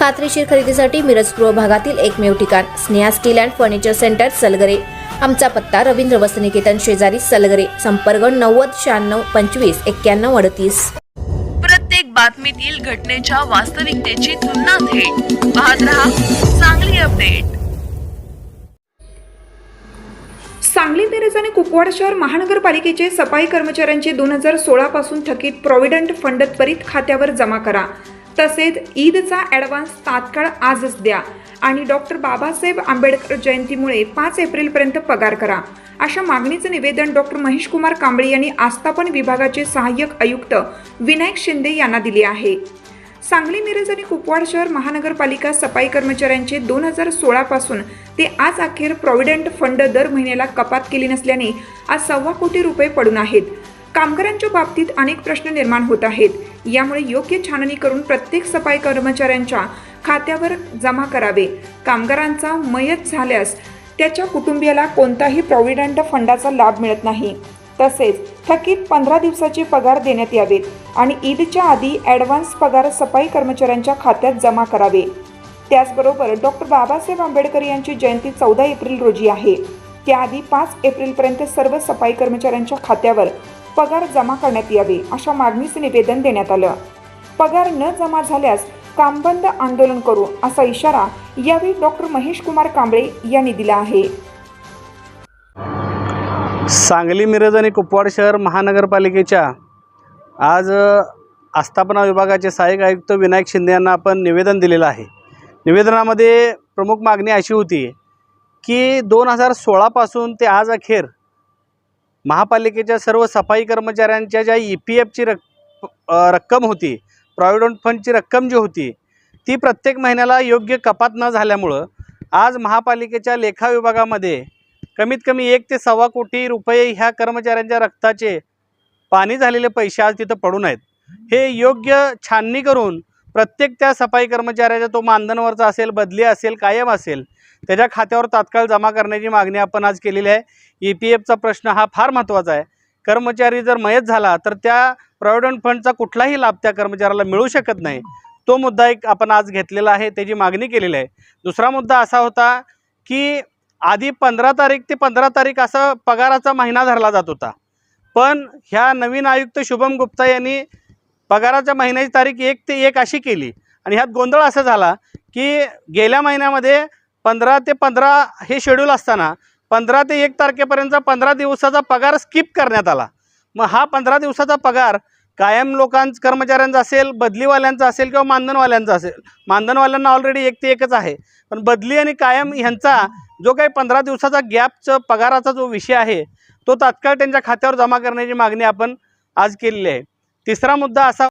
खात्रीशीर खरेदीसाठी मिरज पूर्व भागातील एकमेव ठिकाण Sneha steel and furniture centre Salgare. आमचा पत्ता रवींद्र वसनिकेतन शेजारी सलगरे संपर्क नव्वद शहाण्णव पंचवीस एक्क्याण्णव अडतीस. प्रत्येक बातमीतील घटनेच्या वास्तविकतेची तुलना थेट. पाहत रहा चांगली अपडेट. सांगली मिरज आणि कुपवाड शहर महानगरपालिकेचे सफाई कर्मचाऱ्यांचे दोन हजार सोळा पासून थकीत प्रॉव्हिडंट फंड त्वरित खात्यावर जमा करा. तसेच ईदचा ॲडव्हान्स तात्काळ आजच द्या. आणि डॉक्टर बाबासाहेब आंबेडकर जयंतीमुळे पाच एप्रिलपर्यंत पगार करा. अशा मागणीचं निवेदन डॉक्टर महेश कुमार कांबळे यांनी आस्थापन विभागाचे सहाय्यक आयुक्त विनायक शिंदे यांना दिले आहे. सांगली मिरज आणि कुपवाड शहर महानगरपालिका सफाई कर्मचाऱ्यांचे दोन हजार सोळापासून ते आज अखेर प्रॉव्हिडंट फंड दर महिन्याला कपात केली नसल्याने आज सव्वा कोटी रुपये पडून आहेत. कामगारांच्या बाबतीत अनेक प्रश्न निर्माण होत आहेत. यामुळे योग्य छाननी करून प्रत्येक सफाई कर्मचाऱ्यांच्या खात्यावर जमा करावे. कामगारांचा मयत झाल्यास त्याच्या कुटुंबियाला कोणताही प्रॉव्हिडंट फंडाचा लाभ मिळत नाही. तसेच थकीत पंधरा दिवसाचे पगार देण्यात यावेत आणि ईदच्या आधी ॲडव्हान्स पगार सफाई कर्मचाऱ्यांच्या खात्यात जमा करावे. त्याचबरोबर डॉक्टर बाबासाहेब आंबेडकर यांची जयंती चौदा एप्रिल रोजी आहे. त्याआधी पाच एप्रिलपर्यंत सर्व सफाई कर्मचाऱ्यांच्या खात्यावर पगार जमा करण्यात यावे अशा मागणीचे निवेदन देण्यात आलं. पगार न जमा झाल्यास कामबंद आंदोलन करू असा इशारा यावेळी डॉक्टर महेश कुमार कांबळे यांनी दिला आहे. सांगली मिरज आणि कुपवाड शहर महानगरपालिकेच्या आज आस्थापना विभागाचे सहाय्यक आयुक्त विनायक शिंदे यांना आपण निवेदन दिलेलं आहे. निवेदनामध्ये प्रमुख मागणी अशी होती की दोन हजार सोळापासून ते आज अखेर महापालिकेच्या सर्व सफाई कर्मचाऱ्यांच्या ज्या ई पी एफची रक् रक्कम होती प्रॉव्हिडंट फंडची रक्कम जी होती ती प्रत्येक महिन्याला योग्य कपात न झाल्यामुळं आज महापालिकेच्या लेखा विभागामध्ये कमीत कमी एक ते सव्वा कोटी रुपये ह्या कर्मचाऱ्यांच्या रक्ताचे पाणी झालेले पैसे आज तिथं पडून आहेत. हे योग्य छाननी करून प्रत्येक त्या सफाई कर्मचाऱ्याचा तो मानधनवरचा असेल बदली असेल कायम असेल त्याच्या खात्यावर तात्काळ जमा करण्याची मागणी आपण आज केलेली आहे. ई पी एफचा प्रश्न हा फार महत्त्वाचा आहे. कर्मचारी जर मयत झाला तर त्या प्रॉव्हिडंट फंडचा कुठलाही लाभ त्या कर्मचाऱ्याला मिळू शकत नाही. तो मुद्दा एक आपण आज घेतलेला आहे त्याची मागणी केलेली आहे. दुसरा मुद्दा असा होता की आधी पंधरा तारीख ते पंधरा तारीख असा पगाराचा महिना धरला जात होता. पण ह्या नवीन आयुक्त शुभम गुप्ता यांनी पगाराच्या महिन्याची तारीख एक ते एक अशी केली. आणि ह्यात गोंधळ असा झाला की गेल्या महिन्यामध्ये पंधरा ते पंधरा हे शेड्यूल असताना पंधरा ते एक तारखेपर्यंतचा पंधरा दिवसाचा पगार स्किप करण्यात आला. मग हा पंधरा दिवसाचा पगार कायम लोकां कर्मचाऱ्यांचा असेल बदलीवाल्यांचा असेल किंवा मानधनवाल्यांचा असेल मानधनवाल्यांना ऑलरेडी एक ते एकच आहे. पण बदली आणि कायम ह्यांचा जो काही पंधरा दिवसाचा गॅपचं पगाराचा जो विषय आहे तो तात्काळ त्यांच्या खात्यावर जमा करण्याची मागणी आपण आज केलेली आहे. तिसरा मुद्दा असा